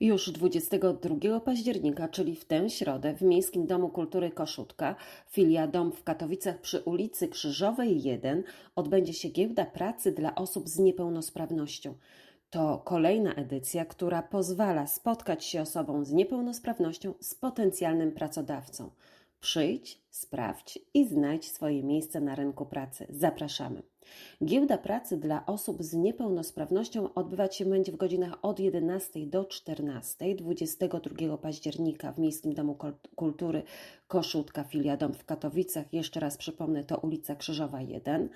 Już 22 października, czyli w tę środę, w Miejskim Domu Kultury Koszutka, filia Dom w Katowicach przy ulicy Krzyżowej 1, odbędzie się giełda pracy dla osób z niepełnosprawnością. To kolejna edycja, która pozwala spotkać się osobom z niepełnosprawnością z potencjalnym pracodawcą. Przyjdź, sprawdź i znajdź swoje miejsce na rynku pracy. Zapraszamy. Giełda pracy dla osób z niepełnosprawnością odbywać się będzie w godzinach od 11 do 14 22 października w Miejskim Domu Kul- Kultury Koszutka, filia Dom w Katowicach. Jeszcze raz przypomnę, to ulica Krzyżowa 1.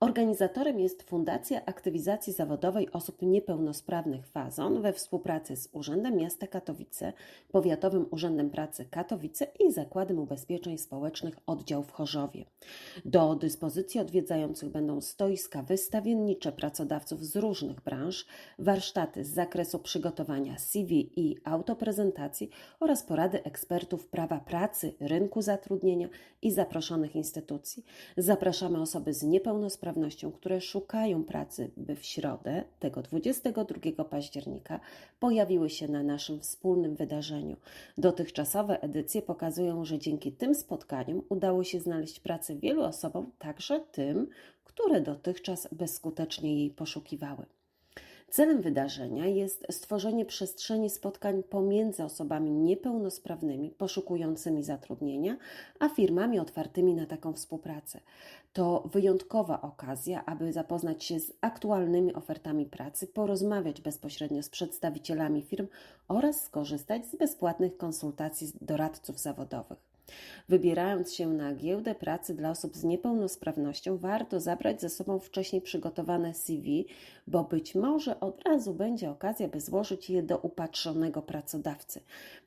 Organizatorem jest Fundacja Aktywizacji Zawodowej Osób Niepełnosprawnych Fazon we współpracy z Urzędem Miasta Katowice, Powiatowym Urzędem Pracy Katowice i Zakładem Ubezpieczeń Społecznych Oddział w Chorzowie. Do dyspozycji odwiedzających będą stoiska wystawiennicze pracodawców z różnych branż, warsztaty z zakresu przygotowania CV i autoprezentacji oraz porady ekspertów prawa pracy, rynku zatrudnienia i zaproszonych instytucji. Zapraszamy osoby z niepełnosprawnością, które szukają pracy, by w środę, tego 22 października, pojawiły się na naszym wspólnym wydarzeniu. Dotychczasowe edycje pokazują, że dzięki tym spotkaniom udało się znaleźć pracę wielu osobom, także tym, które dotychczas bezskutecznie jej poszukiwały. Celem wydarzenia jest stworzenie przestrzeni spotkań pomiędzy osobami niepełnosprawnymi poszukującymi zatrudnienia, a firmami otwartymi na taką współpracę. To wyjątkowa okazja, aby zapoznać się z aktualnymi ofertami pracy, porozmawiać bezpośrednio z przedstawicielami firm oraz skorzystać z bezpłatnych konsultacji doradców zawodowych. Wybierając się na giełdę pracy dla osób z niepełnosprawnością, warto zabrać ze sobą wcześniej przygotowane CV, bo być może od razu będzie okazja, by złożyć je do upatrzonego pracodawcy.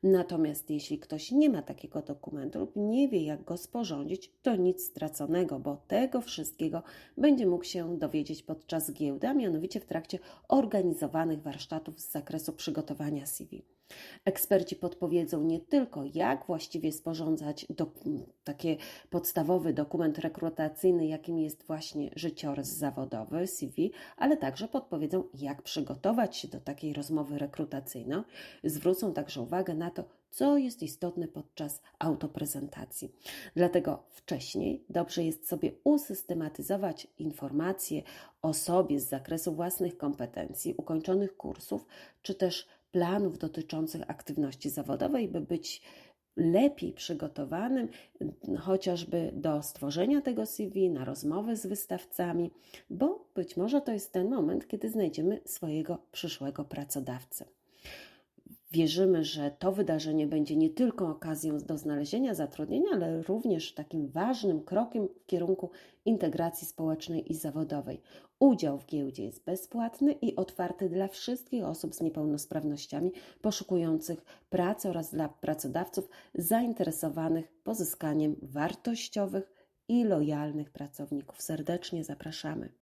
Natomiast jeśli ktoś nie ma takiego dokumentu lub nie wie, jak go sporządzić, to nic straconego, bo tego wszystkiego będzie mógł się dowiedzieć podczas giełdy, a mianowicie w trakcie organizowanych warsztatów z zakresu przygotowania CV. Eksperci podpowiedzą nie tylko, jak właściwie sporządzać taki podstawowy dokument rekrutacyjny, jakim jest właśnie życiorys zawodowy, CV, ale także podpowiedzą, jak przygotować się do takiej rozmowy rekrutacyjnej. Zwrócą także uwagę na to, co jest istotne podczas autoprezentacji. Dlatego wcześniej dobrze jest sobie usystematyzować informacje o sobie z zakresu własnych kompetencji, ukończonych kursów, czy też planów dotyczących aktywności zawodowej, by być lepiej przygotowanym chociażby do stworzenia tego CV, na rozmowy z wystawcami, bo być może to jest ten moment, kiedy znajdziemy swojego przyszłego pracodawcę. Wierzymy, że to wydarzenie będzie nie tylko okazją do znalezienia zatrudnienia, ale również takim ważnym krokiem w kierunku integracji społecznej i zawodowej. Udział w giełdzie jest bezpłatny i otwarty dla wszystkich osób z niepełnosprawnościami poszukujących pracy oraz dla pracodawców zainteresowanych pozyskaniem wartościowych i lojalnych pracowników. Serdecznie zapraszamy.